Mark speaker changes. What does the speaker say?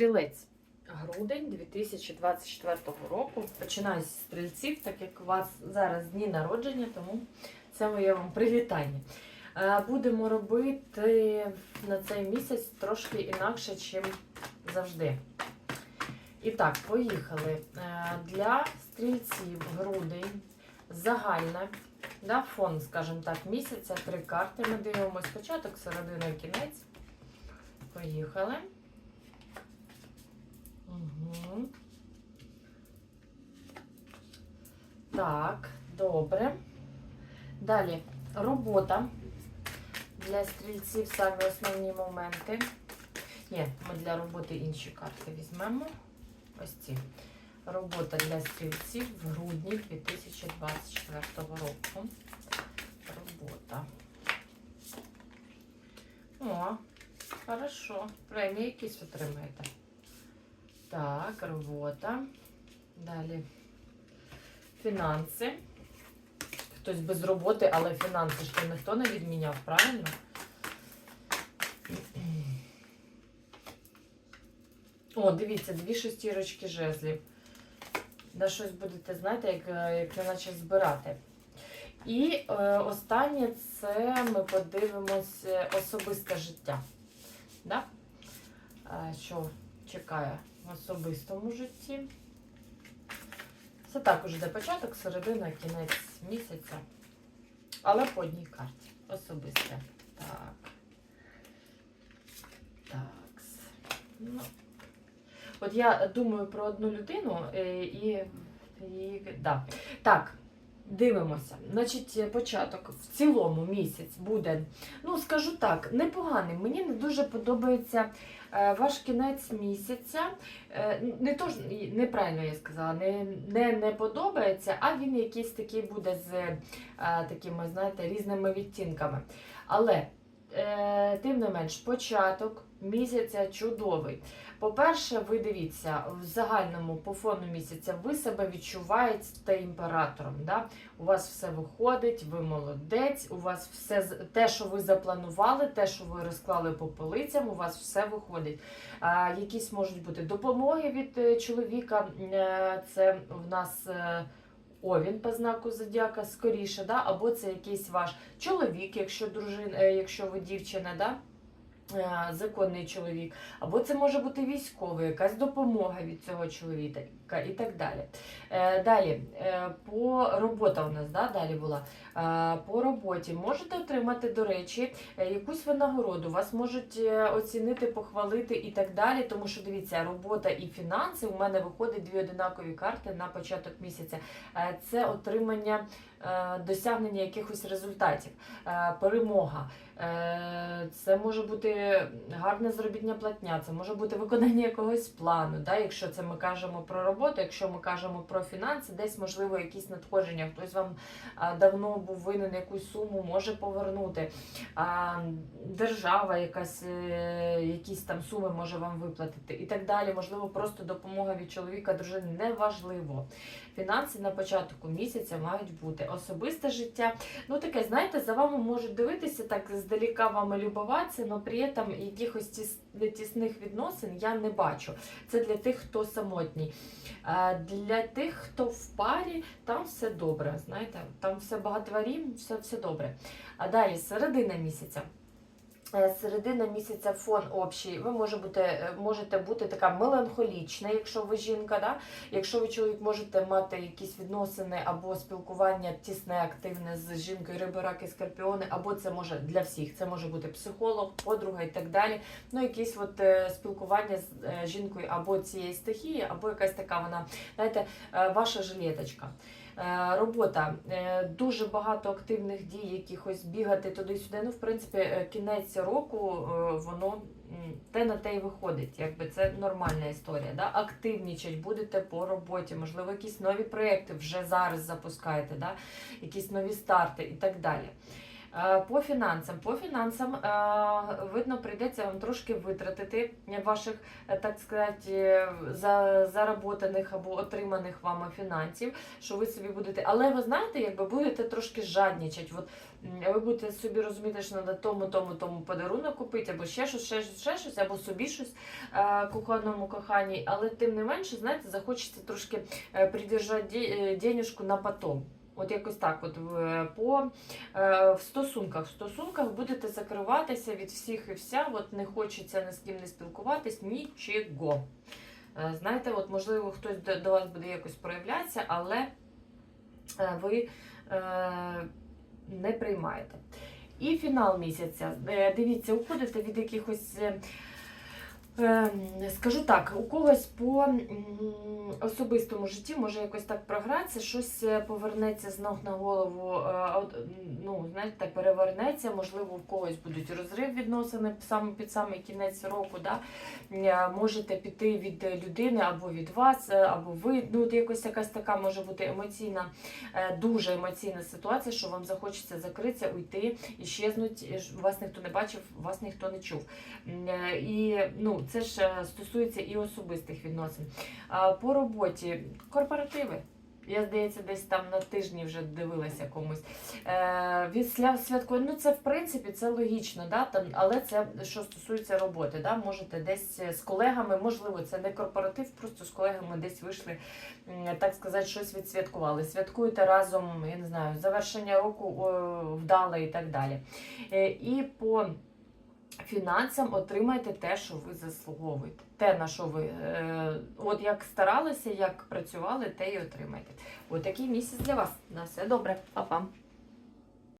Speaker 1: Стрілець. Грудень 2024 року. Починаю з стрільців, так як у вас зараз дні народження, тому це моє вам привітання. Е, Будемо робити на цей місяць трошки інакше, ніж завжди. І так, поїхали. Е, Для стрільців грудень загальна, да, фон, скажімо так, місяця, три карти. Ми дивимося початок, середина, кінець. Поїхали. Угу. Так, добре. Далі робота для стрільців самі основні моменти. Ні, ми для роботи інші карти візьмемо. Ось ці. Робота для стрільців в грудні 2024 року. Робота. О, хорошо. Премії якісь отримаєте. Так, робота. Далі. Фінанси. Хтось без роботи, але фінанси ж то ніхто не відміняв, правильно? О, дивіться, дві шестірочки жезлів. Да щось будете, знаєте, як, як наче збирати. І е, останнє це ми подивимось особисте життя. Да? Е, що чекає особистому житті. Це також йде початок, середина, кінець місяця. Але по одній карті. Особисте. Так. Так. Ну. От я думаю про одну людину е, і. і да. Так. Дивимося. Значить, початок в цілому місяць буде, ну скажу так, непоганий. Мені не дуже подобається е, ваш кінець місяця. Е, не то ж неправильно я сказала, не, не, не подобається, а він якийсь такий буде з е, такими, знаєте, різними відтінками. Але е, тим не менш, початок місяця чудовий. По-перше, ви дивіться, в загальному по фону місяця ви себе відчуваєте імператором. Да? У вас все виходить, ви молодець, у вас все те, що ви запланували, те, що ви розклали по полицям, у вас все виходить. А, якісь можуть бути допомоги від е, чоловіка. е, Це в нас. е, Овін по знаку зодіака скоріше, да? або це якийсь ваш чоловік, якщо дружина, якщо ви дівчина, да? Е, законний чоловік, або це може бути військовий, якась допомога від цього чоловіка і так далі. Е, Далі, е, по робота у нас да, далі була. Е, По роботі можете отримати, до речі, якусь винагороду, вас можуть оцінити, похвалити і так далі. Тому що дивіться, робота і фінанси у мене виходить дві одинакові карти на початок місяця. Це отримання досягнення якихось результатів, перемога. Це може бути гарна заробітня платня, це може бути виконання якогось плану. Да? Якщо це ми кажемо про роботу, якщо ми кажемо про фінанси, десь можливо якісь надходження. Хтось вам давно був винен якусь суму, може повернути. Держава якась е, якісь там суми може вам виплатити і так далі. Можливо, просто допомога від чоловіка, дружини неважливо. Фінанси на початку місяця мають бути особисте життя. Ну таке, знаєте, за вами можуть дивитися так здаліка вами любуватися, але при этом якихось тіс, тісних відносин я не бачу. Це для тих, хто самотній. Для тих, хто в парі, там все добре. Знаєте, там все багатворім, все, все добре. А далі середина місяця. Е, Середина місяця фон общий. Ви може бути, е, можете бути така меланхолічна, якщо ви жінка. Да? Якщо ви чоловік можете мати якісь відносини або спілкування тісне, активне з жінкою, риби, раки, скорпіони, або це може для всіх. Це може бути психолог, подруга і так далі. Ну, якісь от е, спілкування з жінкою або цієї стихії, або якась така вона, знаєте, ваша жилеточка. Е, Робота Е, дуже багато активних дій, якихось бігати туди-сюди. Ну, в принципі, е, кінець року воно те на те й виходить. Якби це нормальна історія. Да? Активнічать будете по роботі, можливо, якісь нові проекти вже зараз запускаєте, да? якісь нові старти і так далі. Е, По фінансам. По фінансам е, видно, прийдеться вам трошки витратити ваших, е, так сказати, за, заработаних або отриманих вами фінансів, що ви собі будете. Але ви знаєте, якби будете трошки жаднічати. От ви будете собі розуміти, що треба тому, тому, тому подарунок купити, або ще щось, ще щось, ще щось, або собі щось коханому коханій. Але тим не менше, знаєте, захочеться трошки придержати денежку на потом. От якось так, от в, по е, в стосунках. В стосунках будете закриватися від всіх і вся, от не хочеться ні з ким не спілкуватись, нічого. Е, Знаєте, от можливо, хтось до, до вас буде якось проявлятися, але е, ви е, не приймаєте. І фінал місяця. Е, Дивіться, уходите від якихось. Ем, Скажу так, у когось по особистому житті може якось так програтися, щось е, повернеться з ног на голову, е, ну, знаєте, перевернеться, можливо, в когось будуть розрив відносини саме під самий кінець року. Да? Е, Можете піти від людини або від вас, або ви. Ну, от якось якась така може бути емоційна, дуже емоційна ситуація, що вам захочеться закритися, уйти, і ж вас ніхто не бачив, вас ніхто не чув. І ну, це ж е, стосується і особистих відносин. По роботі корпоративи. Я, здається, десь там на тижні вже дивилася комусь. Е, від святкування, ну це в принципі це логічно, да, там, але це що стосується роботи. Да, можете десь з колегами, можливо, це не корпоратив, просто з колегами десь вийшли, так сказати, щось відсвяткували. Святкуєте разом, я не знаю, завершення року вдале і так далі. Е, і по фінансам отримайте те, що ви заслуговуєте. Те, на що ви е, от як старалися, як працювали, те й отримайте. Отакий місяць для вас. На все добре, Па-пам.